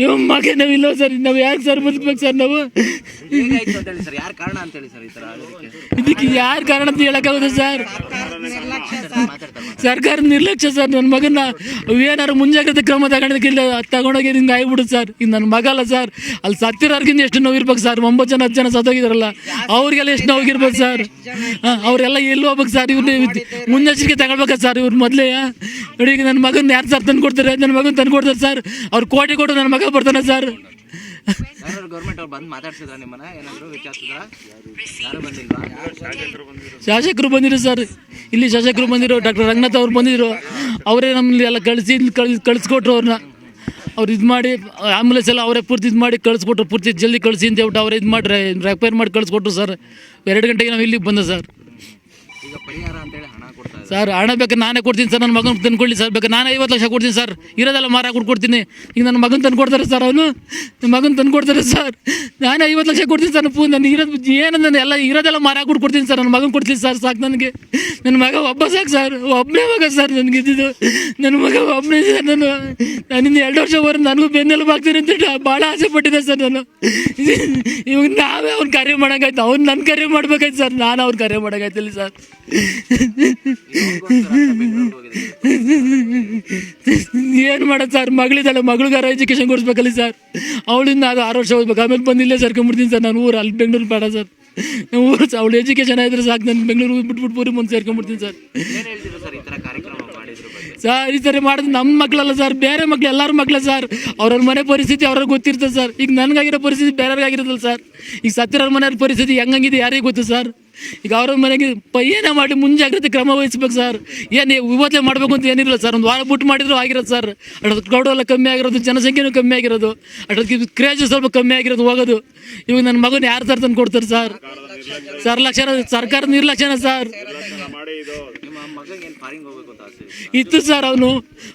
ಇವ್ ನಾವ್ ಇಲ್ಲ ಸರ್ ನಾವು ಯಾಕೆ ಸರ್ ಬದುಕ್ಬೇಕು ಸರ್ ನಾವು? ಹೇಗಾಯ್ತು ಅಂತ ಹೇಳಿ ಸರ್ ಯಾರು ಕಾರಣ ಅಂತ ಹೇಳಿ ಸರ್ ಈ ತರ ಆಗೋದಕ್ಕೆ? ಇದಕ್ಕೆ ಯಾರು ಕಾರಣ ಅಂತ ಹೇಳಕ್ಕಾಗುತ್ತೆ ಸರ್? ಸರ್ಕಾರ ನಿರ್ಲಕ್ಷ್ಯ ಸರ್. ನನ್ನ ಮಗನ ಏನಾರು ಮುಂಜಾಗ್ರತೆ ಕ್ರಮ ತಗೊಂಡಕ್ಕಿಲ್ಲ ತಗೊಂಡೋಗಿ ಹಿಂಗೆ ಆಗ್ಬಿಡುತ್ತೆ ಸರ್. ಇದು ನನ್ನ ಮಗ ಅಲ್ಲ ಸರ್. ಅಲ್ಲಿ ಸತ್ತಿರೋರ್ಗಿಂತ ಎಷ್ಟು ನೋವಿರ್ಬೇಕು ಸರ್. ಒಂಬತ್ತು ಜನ ಹತ್ತು ಜನ ಸತ್ತೋಗಿದ್ರಲ್ಲ ಅವ್ರಿಗೆಲ್ಲ ಎಷ್ಟು ನೋವಿರ್ಬೇಕು ಸರ್? ಹಾಂ ಅವರೆಲ್ಲ ಎಲ್ಲಿ ಹೋಗ್ಬೇಕು ಸರ್? ಇವ್ರನ್ನ ಮುನ್ನೆಚ್ಚರಿಕೆ ತಗೊಳ್ಬೇಕಾ ಸರ್ ಇವ್ರ ಮೊದಲೇ ನೋಡಿ ಈಗ ನನ್ನ ಮಗನ ಯಾರು ಸರ್ ತಂದು ಕೊಡ್ತಾರೆ ನನ್ನ ಮಗನ ತಂದು ಕೊಡ್ತಾರೆ ಸರ್. ಅವ್ರು ಕೋಟಿ ಕೊಟ್ಟು ನನ್ನ ಮಗ ಬರ್ತಾನೆ ಸರ್ ಶಾಸಕರು ಬಂದಿರು ಸರ್ ಇಲ್ಲಿ ಶಾಸಕರು ಬಂದಿರೋ ಡಾಕ್ಟರ್ ರಂಗನಾಥ್ ಅವ್ರು ಬಂದಿದ್ರು. ಅವರೇ ನಮ್ಮಲ್ಲಿ ಎಲ್ಲ ಕಳಿಸಿ ಕಳ್ಸಿ ಕಳಿಸ್ಕೊಟ್ರು ಅವ್ರನ್ನ ಅವ್ರು ಇದು ಮಾಡಿ ಆಂಬುಲೆನ್ಸ್ ಎಲ್ಲ ಅವರೇ ಪೂರ್ತಿ ಇದು ಮಾಡಿ ಕಳಿಸ್ಕೊಟ್ರು ಪೂರ್ತಿ ಜಲ್ದಿ ಕಳಿಸಿ ಅಂತ ಹೇಳ್ಬಿಟ್ಟು ಅವರೇ ಇದು ಮಾಡಿ ರಿಪೇರ್ ಮಾಡಿ ಕಳಿಸ್ಕೊಟ್ರು ಸರ್ ಎರಡು ಗಂಟೆಗೆ ನಾವು ಇಲ್ಲಿಗೆ ಬಂದೆ ಸರ್ ಸರ್, ಹಣ ಬೇಕು ನಾನೇ ಕೊಡ್ತೀನಿ ಸರ್, ನನ್ನ ಮಗನ ತಂದ್ಕೊಳ್ಳಿ ಸರ್. ಬೇಕು ನಾನು ಐವತ್ತು ಲಕ್ಷ ಕೊಡ್ತೀನಿ ಸರ್. ಇರೋದೆಲ್ಲ ಮಾರ ಕೊಡ್ಕೊಡ್ತೀನಿ ಈಗ ನನ್ನ ಮಗನ ತಂದು ಕೊಡ್ತಾರೆ ಸರ್ ಅವನು. ನನ್ನ ಮಗನ ತಂದು ಕೊಡ್ತಾರೆ ಸರ್. ನಾನು ಐವತ್ತು ಲಕ್ಷ ಕೊಡ್ತೀನಿ ಸರ್ ಪೂ ನಾನು ಇರೋದು ಏನು ನನ್ನ ಎಲ್ಲ ಇರೋದೆಲ್ಲ ಮಾರ ಕೊಡ್ಕೊಡ್ತೀನಿ ಸರ್. ನನ್ನ ಮಗನ ಕೊಡ್ತೀನಿ ಸರ್, ಸಾಕು ನನಗೆ. ನನ್ನ ಮಗ ಒಬ್ಬ ಸಾಕು ಸರ್. ಒಬ್ಬನೇ ಮಗ ಸರ್ ನನಗೆ ಇದ್ದಿದ್ದು. ನನ್ನ ಮಗ ಒಬ್ಬನೇ ಸರ್ ನಾನು. ನಾನಿಂದ ಎರಡು ವರ್ಷ ಬರೋ ನನಗೂ ಬೆನ್ನೆಲುಬು ಆಗ್ತೀನಿ ಅಂತ ಭಾಳ ಆಸೆ ಪಟ್ಟಿದ್ದೆ ಸರ್ ನಾನು. ಇವಾಗ ನಾವೇ ಅವ್ನು ಕರೆ ಮಾಡೋಂಗಾಯ್ತು. ಅವ್ನು ನನ್ನ ಕರೆ ಮಾಡ್ಬೇಕಾಯ್ತು ಸರ್. ನಾನು ಅವ್ರು ಕರೆ ಮಾಡೋಂಗಾಯ್ತಿಲ್ಲ ಸರ್. ಏನು ಮಾಡೋದು ಸರ್? ಮಗಳಿದ್ದಾಳೆ ಮಗಳಿಗಾರ ಎಜುಕೇಶನ್ ಕೊಡಿಸ್ಬೇಕಲ್ಲ ಸರ್. ಅವಳಿಂದ ಅದು ಆರು ವರ್ಷ ಓದ್ಬೇಕು. ಆಮೇಲೆ ಬಂದಿಲ್ಲೇ ಸೇರ್ಕೊಂಡ್ಬಿಡ್ತೀನಿ ಸರ್. ನಾನು ಊರು, ಅಲ್ಲಿ ಬೆಂಗಳೂರು ಬೇಡ ಸರ್. ನಮ್ಮ ಊರು ಅವಳು ಎಜುಕೇಶನ್ ಆಯಿದ್ರೆ ಸಾಕು. ನಾನು ಬೆಂಗಳೂರು ಬಿಟ್ಬಿಟ್ಟು ಪೂರಿ ಮುಂದೆ ಸೇರ್ಕೊಂಡ್ಬಿಡ್ತೀನಿ ಸರ್. ಸರ್, ಈ ಸರ್ ಮಾಡಿದ್ರೆ ನಮ್ಮ ಮಕ್ಕಳಲ್ಲ ಸರ್. ಬೇರೆ ಮಕ್ಳು ಎಲ್ಲರ ಮಕ್ಕಳ ಸರ್. ಅವ್ರವ್ರ ಮನೆ ಪರಿಸ್ಥಿತಿ ಅವ್ರಿಗೆ ಗೊತ್ತಿರ್ತದೆ ಸರ್. ಈಗ ನನಗಾಗಿರೋ ಪರಿಸ್ಥಿತಿ ಬೇರೆಯವ್ರಿಗಾಗಿರೋದಲ್ಲ ಸರ್. ಈಗ ಸತ್ತಿರೋರ ಮನೆಯವ್ರ ಪರಿಸ್ಥಿತಿ ಹೆಂಗಂಗಿದೆ ಯಾರಿಗೆ ಗೊತ್ತು ಸರ್? ಈಗ ಅವ್ರ ಮನೆಗೆ ಪ ಏನೇ ಮಾಡಿ ಮುಂಜಾಗ್ರತೆ ಕ್ರಮ ವಹಿಸ್ಬೇಕು ಸರ್. ಏನು ಇವತ್ತೇ ಮಾಡಬೇಕು ಅಂತ ಏನಿಲ್ಲ ಸರ್. ಒಂದು ವಾರ ಬಿಟ್ಟು ಮಾಡಿದ್ರು ಆಗಿರೋದು ಸರ್. ಅಷ್ಟೊತ್ತು ಕ್ರೌಡ್ ಎಲ್ಲ ಕಮ್ಮಿ ಆಗಿರೋದು, ಜನಸಂಖ್ಯೆನೂ ಕಮ್ಮಿ ಆಗಿರೋದು. ಅಷ್ಟೊತ್ತಿಗೆ ಕ್ರೇಜ್ ಸ್ವಲ್ಪ ಕಮ್ಮಿ ಆಗಿರೋದು ಹೋಗೋದು. ಇವಾಗ ನನ್ನ ಮಗನ ಯಾರು ತಂದು ಕೊಡ್ತಾರೆ ಸರ್. ಸರ್ ಲಕ್ಷಣ ಸರ್ಕಾರ ನಿರ್ಲಕ್ಷಣ ಸರ್ ನಿಮ್ಮ ಮಗಗೆ ಏನ್ ಫಾರಿಂಗ್ ಹೋಗ್ಬೇಕು ಅಂತ ಆಸೆ ಇದೆ? ಇತ್ತು ಸರ್ ಅವನು.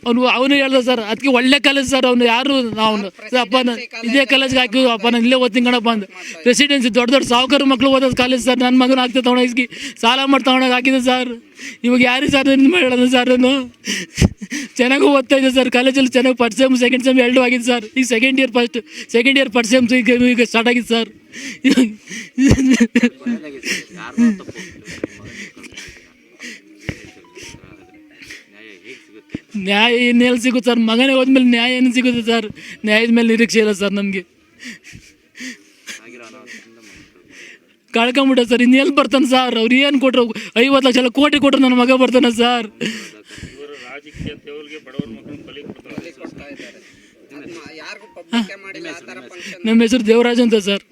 ಅವನು ಅವನು ಹೇಳ್ದ ಸರ್ ಅದಕ್ಕೆ ಒಳ್ಳೆ ಕಾಲೇಜ್ ಸರ್ ಅವನು ಯಾರು ಅವನು ಅಪ್ಪ ನಾನು ಇದೇ ಕಾಲೇಜ್ಗೆ ಹಾಕಿ ಅಪ್ಪ ನಾನು ಇಲ್ಲೇ ಓದ್ತೀನಿ ಕಣಪ್ಪ ಅಂದ. ರೆಸಿಡೆನ್ಸಿ ದೊಡ್ಡ ದೊಡ್ಡ ಸಾವುಕಾರ ಮಕ್ಕಳು ಓದೋದು ಕಾಲೇಜ್ ಸರ್ ನನ್ನ ಮಗನ ಆಗ್ತದೆ ತಗೊಂಡೋಗಿ ಸಾಲ ಮಾಡಿ ತಗೊಂಡೋಗಿ ಹಾಕಿದೆ ಸರ್. ಇವಾಗ ಯಾರಿಗೆ ಸರ್ ಏನು ಮಾಡೋದು ಸರ್ ಅವನು? ಚೆನ್ನಾಗೂ ಓದ್ತಾ ಇದೆ ಸರ್ ಕಾಲೇಜಲ್ಲಿ ಚೆನ್ನಾಗಿ ಫಸ್ಟ್ ಸೆಮ್ ಸೆಕೆಂಡ್ ಸೆಮ್ ಎರಡು ಆಗಿದೆ ಸರ್. ಈಗ second year first second year first sem ಈಗ ಈಗ ಸ್ಟಾರ್ಟ್ ಆಗಿದೆ ಸರ್. ನ್ಯಾಯ ಇನ್ನೆಲ್ಲಿ ಸಿಗುತ್ತೆ ಸರ್? ಮಗನೇ ಹೋದ್ಮೇಲೆ ನ್ಯಾಯ ಏನು ಸಿಗುತ್ತೆ ಸರ್? ನ್ಯಾಯದ ಮೇಲೆ ನಿರೀಕ್ಷೆ ಇಲ್ಲ ಸರ್ ನಮಗೆ. ಕಳ್ಕೊಂಬಿಟ್ಟ ಸರ್ ಇನ್ನೆಲ್ಲಿ ಬರ್ತಾನೆ ಸರ್? ಅವ್ರು ಏನು ಕೊಟ್ರು? ಐವತ್ತು ಲಕ್ಷ ಎಲ್ಲ ಕೋಟಿ ಕೊಟ್ರು ನನ್ನ ಮಗ ಬರ್ತಾನೆ ಸರ್. ನಮ್ಮ ಹೆಸರು ದೇವರಾಜ್ ಅಂತ ಸರ್.